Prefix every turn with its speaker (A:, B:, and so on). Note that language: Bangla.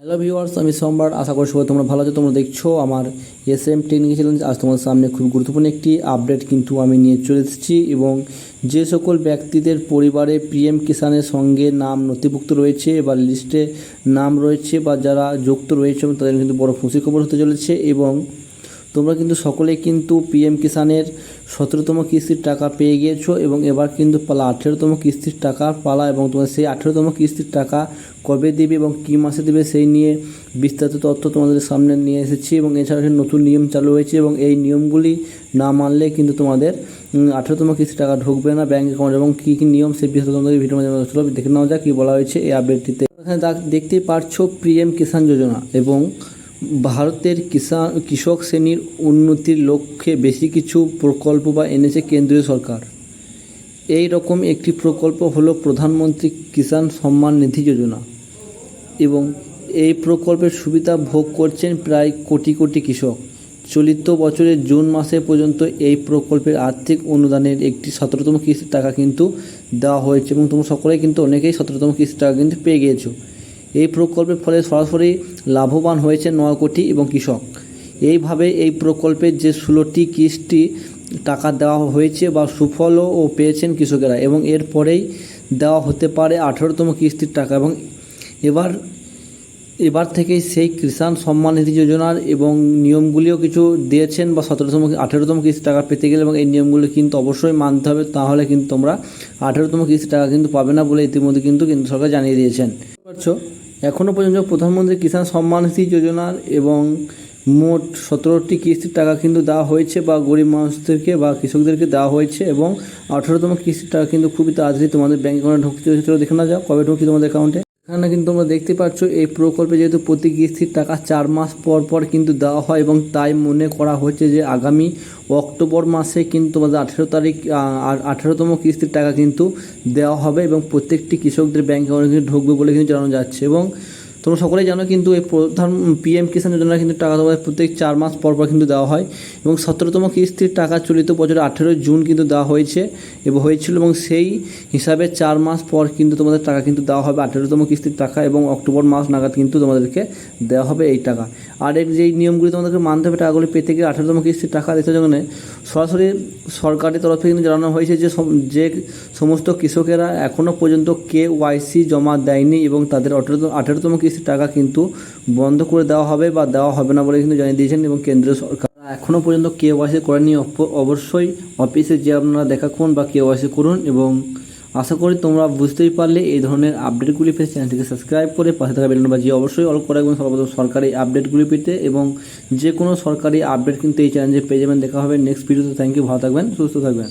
A: হ্যালো ভিউয়ার্স আমি সোমবার। আশা করি সবাই তোমরা ভালো আছো, তোমরা দেখছ আমার এস এম টেকনিক চ্যালেঞ্জ আজ তোমার সামনে খুব গুরুত্বপূর্ণ একটি আপডেট কিন্তু আমি নিয়ে চলে এসেছি এবং যে সকল ব্যক্তিদের পরিবারে পিএম কিষানের সঙ্গে নাম নথিভুক্ত রয়েছে বা লিস্টে নাম রয়েছে বা যারা যুক্ত রয়েছে, তাদের কিন্তু বড় খুশি খবর হতে চলেছে এবং তোমরা কিন্তু সকলেই কিন্তু পিএম কিষানের সতেরোতম কিস্তির টাকা পেয়ে গিয়েছো এবং এবার কিন্তু পালা আঠেরোতম কিস্তির টাকা পালা এবং তোমার সেই আঠেরোতম কিস্তির টাকা কবে দেবে এবং কী মাসে দেবে সেই নিয়ে বিস্তারিত তথ্য তোমাদের সামনে নিয়ে এসেছি এবং এছাড়া নতুন নিয়ম চালু হয়েছে এবং এই নিয়মগুলি না মানলে কিন্তু তোমাদের আঠেরোতম কিস্তির টাকা ঢুকবে না ব্যাঙ্ক অ্যাকাউন্ট এবং কী কী নিয়ম সেই বিস্তারিত তোমাদের ভিডিওর মাধ্যমে দেখে নেওয়া যাক, কী বলা হয়েছে এই আপডেটটিতে। এখানে দেখ- দেখতেই পারছ পিএম কিষাণ যোজনা এবং ভারতের কিষাণ কৃষক শ্রেণির উন্নতির লক্ষ্যে বেশি কিছু প্রকল্প বা এনেছে কেন্দ্রীয় সরকার। এই রকম একটি প্রকল্প হলো প্রধানমন্ত্রী কিষাণ সম্মান নিধি যোজনা এবং এই প্রকল্পের সুবিধা ভোগ করছেন প্রায় কোটি কোটি কৃষক। চলিত বছরের জুন মাসে পর্যন্ত এই প্রকল্পের আর্থিক অনুদানের একটি সতেরোতম কিস্তির টাকা কিন্তু দেওয়া হয়েছে এবং তোমরা সকলেই কিন্তু অনেকেই সতেরোতম কিস্তির টাকা কিন্তু পেয়ে গিয়েছো। এই প্রকল্পের ফলে সরাসরি লাভবান হয়েছে নয় কোটি এবং কৃষক। এইভাবে এই প্রকল্পের যে ষোলোটি কিস্তি টাকা দেওয়া হয়েছে বা সুফলও ও পেয়েছেন কৃষকেরা এবং এরপরেই দেওয়া হতে পারে আঠেরোতম কিস্তির টাকা এবং এবার এবার থেকেই সেই কিষাণ সম্মান নিধি যোজনার এবং নিয়মগুলিও কিছু দিয়েছেন বা সতেরোতম আঠেরোতম কিস্তি টাকা পেতে গেলে এবং এই নিয়মগুলি কিন্তু অবশ্যই মানতে হবে, তাহলে কিন্তু তোমরা আঠেরোতম কিস্তি টাকা কিন্তু পাবে না বলে ইতিমধ্যে কিন্তু কেন্দ্র সরকার জানিয়ে দিয়েছেন। পারছ এখনও পর্যন্ত প্রধানমন্ত্রী কিষাণ সম্মান নিধি যোজনার এবং মোট সতেরোটি কিস্তির টাকা কিন্তু দেওয়া হয়েছে বা গরিব মানুষদেরকে বা কৃষকদেরকে দেওয়া হয়েছে এবং আঠেরোতম কিস্তির টাকা কিন্তু খুবই তাড়াতাড়ি তোমাদের ব্যাঙ্ক অ্যাকাউন্টে ঢুকতে হয়েছে দেখে না যাও কবে ঢুকি তোমাদের অ্যাকাউন্টে এখানে কিন্তু তোমরা দেখতে পাচ্ছ, এই প্রকল্পে যেহেতু প্রতি কিস্তির টাকা চার মাস পর পর কিন্তু দেওয়া হয় এবং তাই মনে করা হচ্ছে যে আগামী অক্টোবর মাসে কিন্তু তোমাদের আঠেরো তারিখ আঠেরোতম কিস্তির টাকা কিন্তু দেওয়া হবে এবং প্রত্যেকটি কৃষকদের ব্যাঙ্ক অ্যাকাউন্টে কিন্তু ঢুকবে বলে কিন্তু জানানো যাচ্ছে এবং তোমরা সকলেই জানো কিন্তু এই প্রধান পিএম কিষাণ যোজনা কিন্তু টাকা তোমাদের প্রত্যেক চার মাস পর পর কিন্তু দেওয়া হয় এবং সতেরোতম কিস্তির টাকা চলিত বছরের আঠেরোই জুন কিন্তু দেওয়া হয়েছে, এবং, হয়েছিল এবং সেই হিসাবে চার মাস পর কিন্তু তোমাদের টাকা কিন্তু দেওয়া হবে, আঠেরোতম কিস্তির টাকা এবং অক্টোবর মাস নাগাদ কিন্তু তোমাদেরকে দেওয়া হবে এই টাকা। আর এর যেই নিয়মগুলি তোমাদেরকে মানতে হবে টাকাগুলি পেতে গেলে আঠেরোতম কিস্তির টাকা দিতে জন্য সরাসরি সরকারের তরফ থেকে কিন্তু জানানো হয়েছে যে যে সমস্ত কৃষকেরা এখনও পর্যন্ত কে ওয়াইসি জমা দেয়নি এবং তাদের আঠেরো আঠেরোতম কিস্তির টাকা কিন্তু বন্ধ করে দেওয়া হবে বা দেওয়া হবে না বলে কিন্তু জানিয়ে দিয়েছেন এবং কেন্দ্রীয় সরকার। এখনও পর্যন্ত কে ওয়াইসি করেনি অবশ্যই অফিসে যে আপনারা দেখা করুন বা কে ওয়াইসি করুন এবং আশা করি তোমরা বুঝতেই পারলে এই ধরনের আপডেটগুলি পেতে চ্যানেলটিকে সাবস্ক্রাইব করে পাশে থাকা বেলুন বাজিয়ে অবশ্যই অল করে রাখবেন। সর্বপ্রথম সরকারি আপডেটগুলি পেতে এবং যে কোনো সরকারি আপডেট কিন্তু এই চ্যানেলে পেয়ে যাবেন। দেখা হবে নেক্সট ভিডিওতে। Thank you. ভালো থাকবেন, সুস্থ থাকবেন।